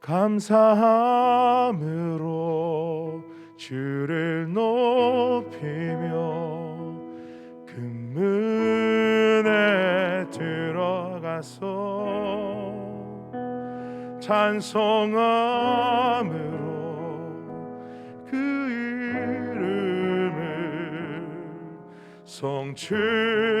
감사함으로 주를 높이며 금문에 들어가서 찬송함으로 그 이름을 성축할지어다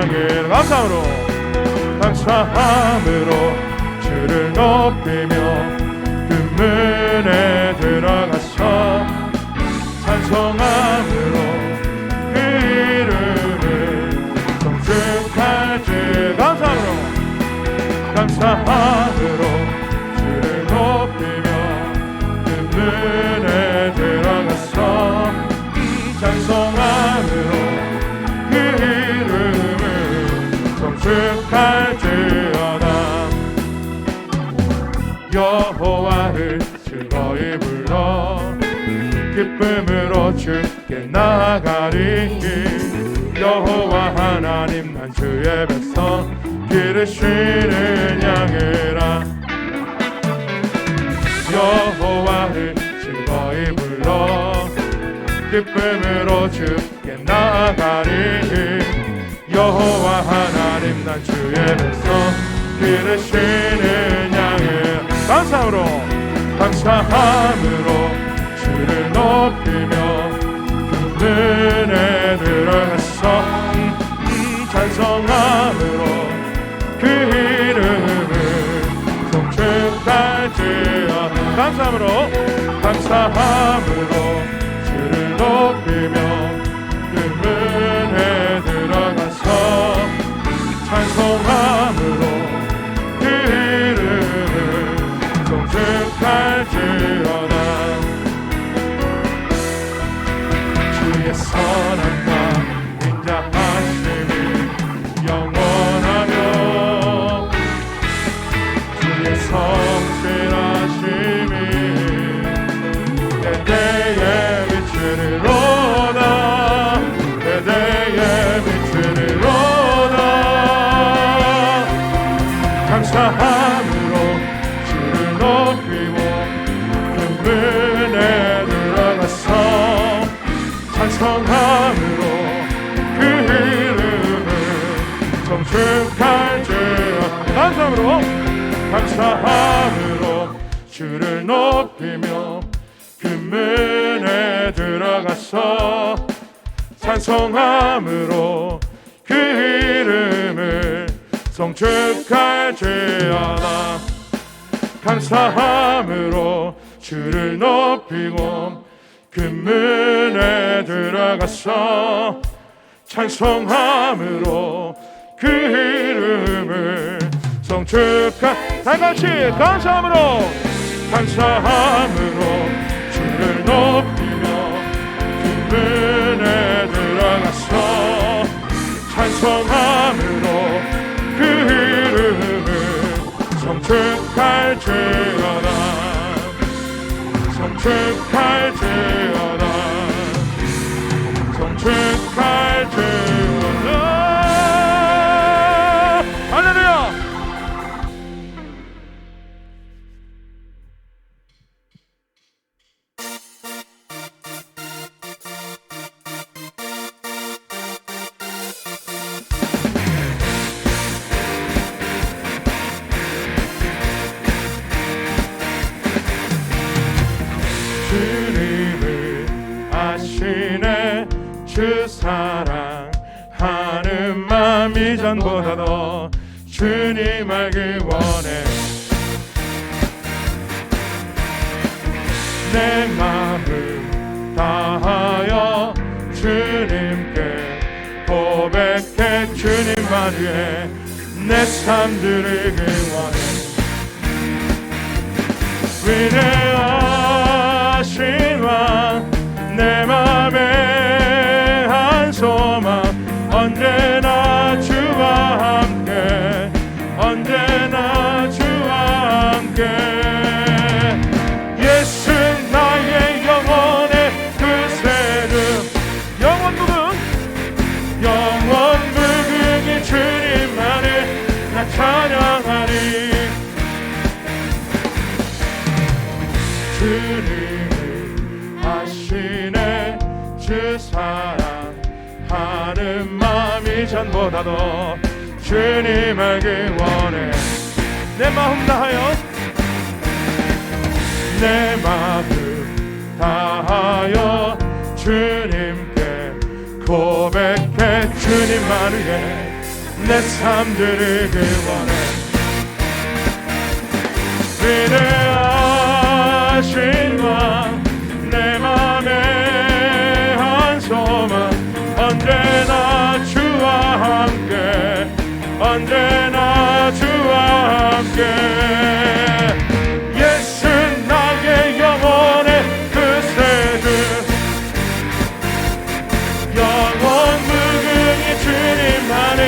양을 감사함으로 감사함으로 주를 높이며 그 문에 들어가서 찬송함으로 그 이름을 성축할지 감사함으로 감사함으로 여호와를 즐거이 불러 기쁨으로 주께 나가리 여호와 하나님 난 주의 백성 기르시는 양이라. 여호와를 즐거이 불러 기쁨으로 주께 나가리 여호와 하나님 난 주의 백성 기르시는 감사함으로 감사함으로 주를 높이며 그 은혜 들어가서 음, 음, 찬송함으로 그 이름을 성축할지어. 감사함으로 감사함으로 감사함으로 주를 높이고 그 문에 들어가서 찬송함으로 그 이름을 성축할지어 감사함으로 감사함으로 주를 높이며 그 문에 들어가서 이름을 성축할지어다 감사함으로 주를 높이고 그 문에 들어가서 찬송함으로 그 이름을 성축할 다 같이 감사함으로 감사함으로 주를 높이며 그 문에 들어가서 찬송함으로 성축할지어다 성축할지어다 성축할지어다 내삶 드리길 원해 위대하 사랑하는 마음 이 전보다 도 주님 알길 원해. 내 마음 다하여. 내 마음 다하여 주님께 고백해. 주님만 위해 내삶 드리길 원해. 위대하신 왕 언제나 주와 함께. 예수 나의 영혼의 그 새들. 영원 무궁이 주님만을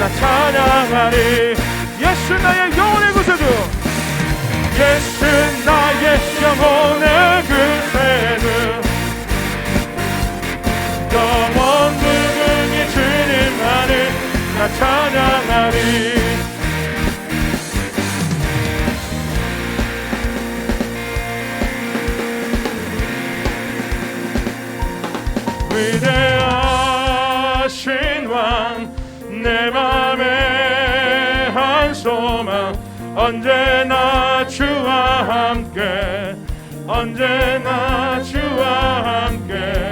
나 찬양하리. 예수 나의 영혼의 구세주 예수 나의 영혼의 찬양하리. 위대하신 왕 내 맘에 한 소망. 언제나 주와 함께 언제나 주와 함께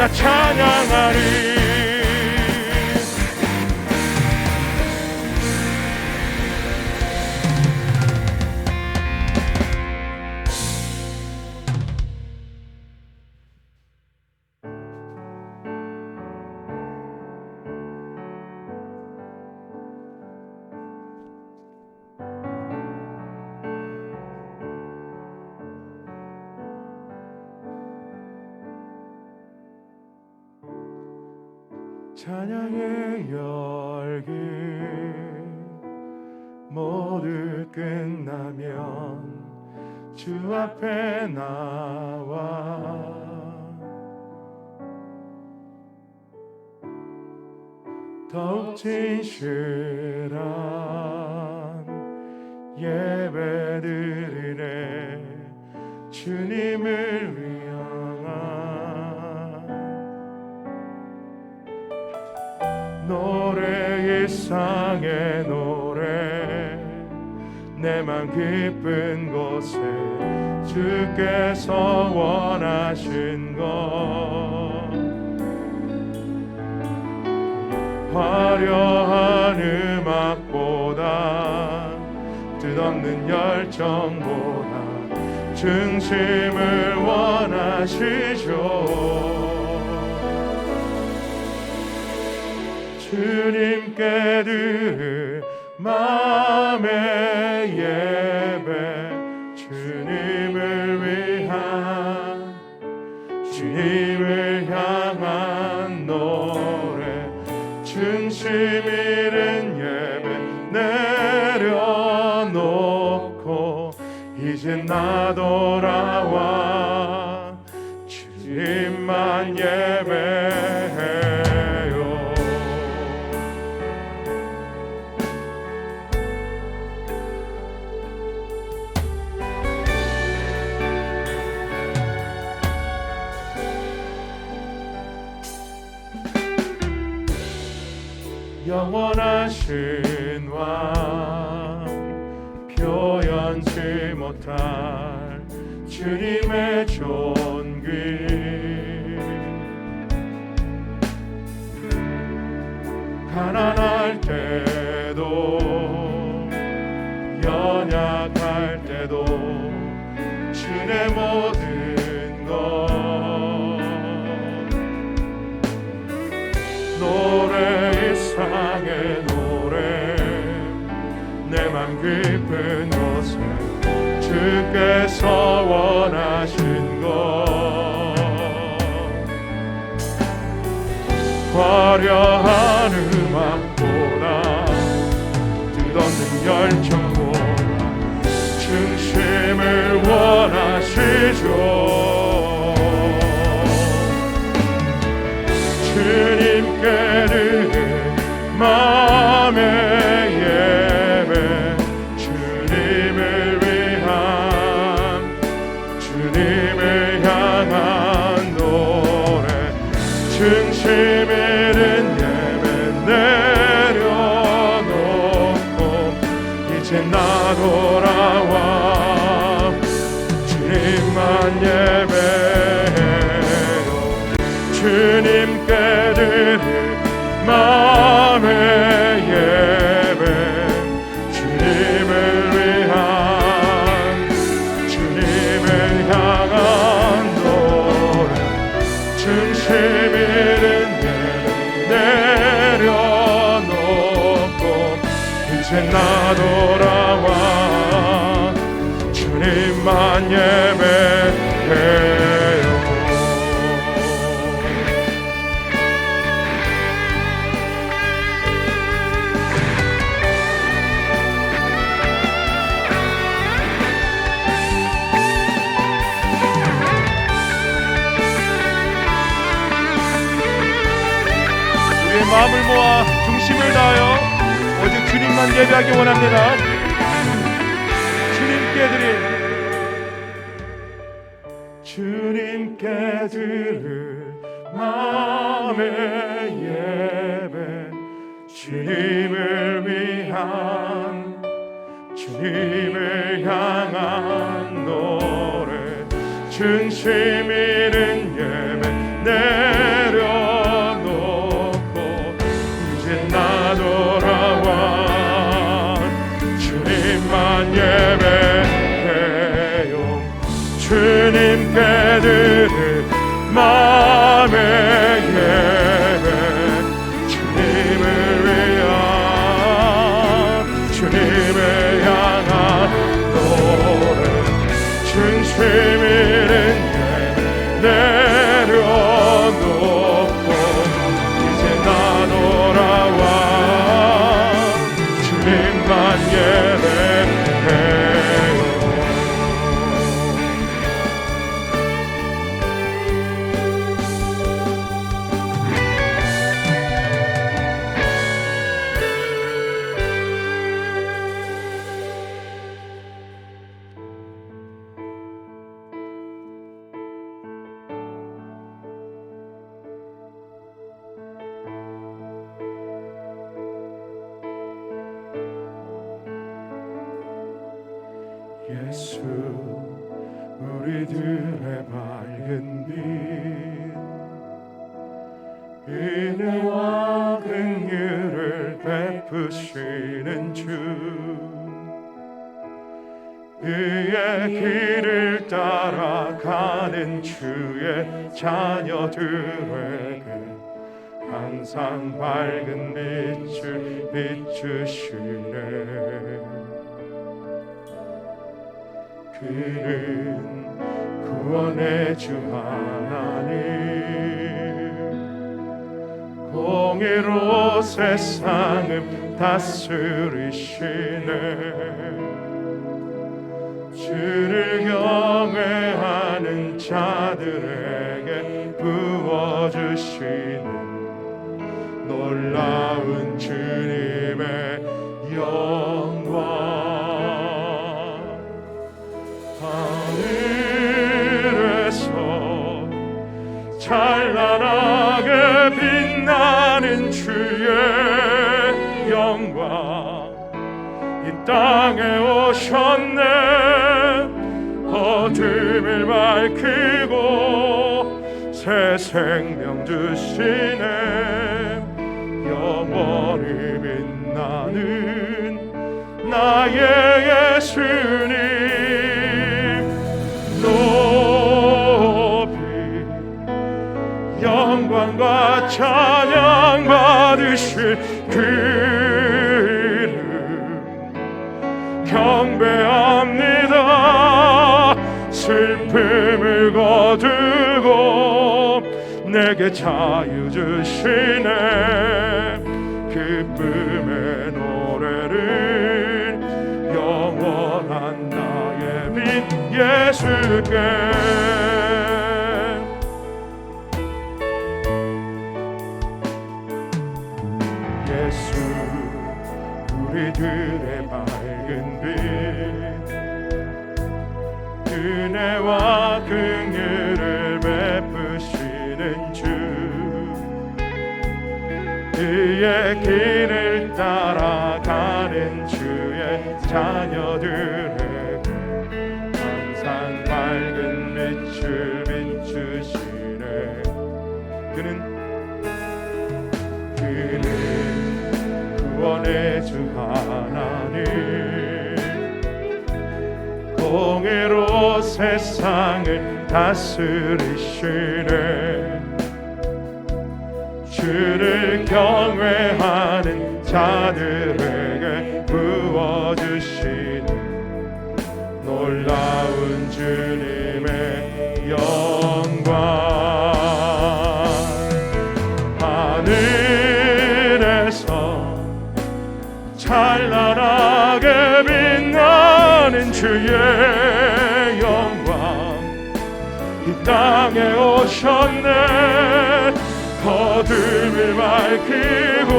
나 찬양하리 찬양의 열기 모두 끝나면 주 앞에 나와. 더욱 진실한 예배 드리네 주님을 위한 일상의 노래. 내맘 기쁜 곳에 주께서 원하신 것. 화려한 음악보다 뜻없는 열정보다 중심을 원하시죠 주님께 드릴 마음의 예배 주님을 위한 주님을 향한 노래 중심 잃은 예배 내려놓고 이제 나 돌아와 주님만 예배 서 원하신 것. 화려한 음악보다 뜻없는 열정보다 중심을 원하시죠 나돌 예배하기 원합니다. 주님께 드릴. 주님께 드릴 마음의 예배. 주님을 위한 주님을 향한 노래. 중심 있는 예배. 내 주 예수 우리들의 밝은 빛. 은혜와 긍휼을 베푸시는 주. 그의 길을 따라가는 주의 자녀들에게 항상 밝은 빛을 비추시네 그는 구원의 주 하나님. 공의로 세상을 다스리시네. 주를 자들에게 부어주시는 놀라운 주 빛나는 주의 영광. 이 땅에 오셨네. 어둠을 밝히고 새 생명 주시네. 영원히 빛나는 나의 예수님 찬양 받으실 그 이름 경배합니다. 슬픔을 거두고 내게 자유 주시네. 기쁨의 노래를 영원한 나의 빛 예수께 빛을 비추시네. 그는 그는 구원의 주 하나님. 공의로 세상을 다스리시네. 주를 경외하는 자들에게 부어주시는 놀라운 주님의 찬란하게 빛나는 주의 영광. 이 땅에 오셨네. 어둠을 밝히고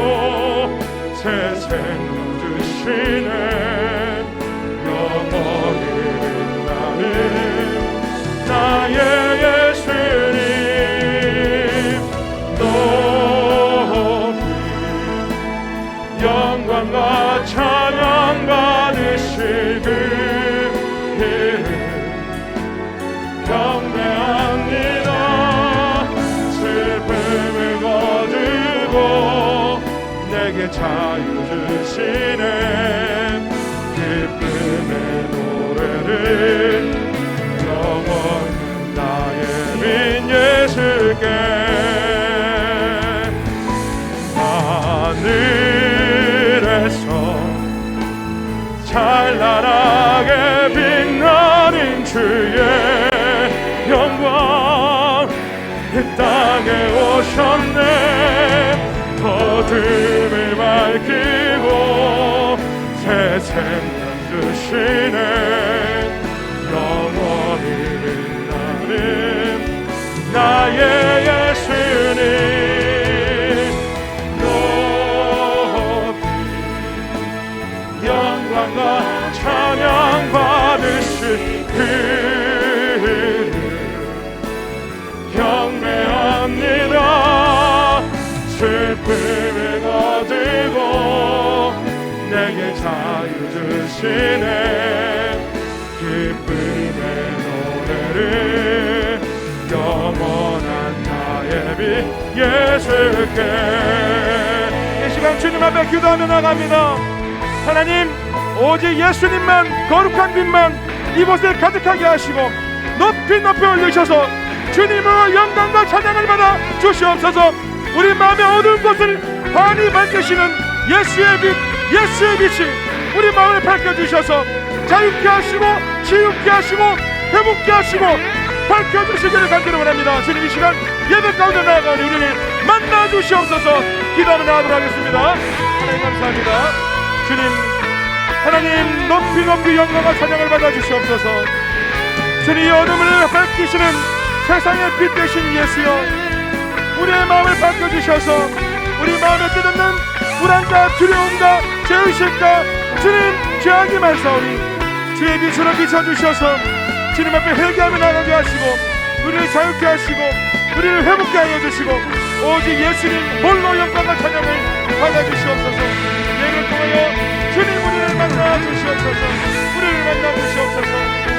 새 생명 주시네. 영원히 빛나는 나의 찬양 받으실 그 이름 경배합니다. 자유 주시네. 기쁨의 노래를 영원 나의 민 예수 찬란하게 빛나는 주의 영광. 이 땅에 오셨네. 어둠을 밝히고 새 생명 주시네 주시네 기쁨의 노래를 영원한 나의 빛 예수께 이 시간 주님 앞에 기도하며 나갑니다. 하나님, 오직 예수님만 거룩한 빛만 이곳에 가득하게 하시고 높이 높이 올리셔서 주님으로 영광과 찬양을 받아 주시옵소서. 우리 마음의 어두운 곳을 환히 밝히시는 예수의 빛, 예수의 빛이 우리 마음을 밝혀주셔서 자유케 하시고 지유케 하시고 회복케 하시고 밝혀주시기를 간절히 원합니다. 주님 이 시간 예배 가운데 나아가니 우리를 만나 주시옵소서 기도하며 나가도록 하겠습니다. 하나님 감사합니다. 주님 하나님 높이 높이 영광과 찬양을 받아 주시옵소서. 주님 이 어둠을 밝히시는 세상의 빛 되신 예수여 우리의 마음을 바꿔주셔서 우리 마음에 끝없는 불안과 두려움과 죄의식과 주님 죄악이 말사오니 주의 빛으로 비춰주셔서 주님 앞에 회개하며 나가게 하시고 우리를 자유케 하시고 우리를 회복케 하여 주시고 오직 예수님 홀로 영광과 찬양을 받아주시옵소서. 예를 통하여 주님 우리를 만나 주시옵소서. 우리를 만나 주시옵소서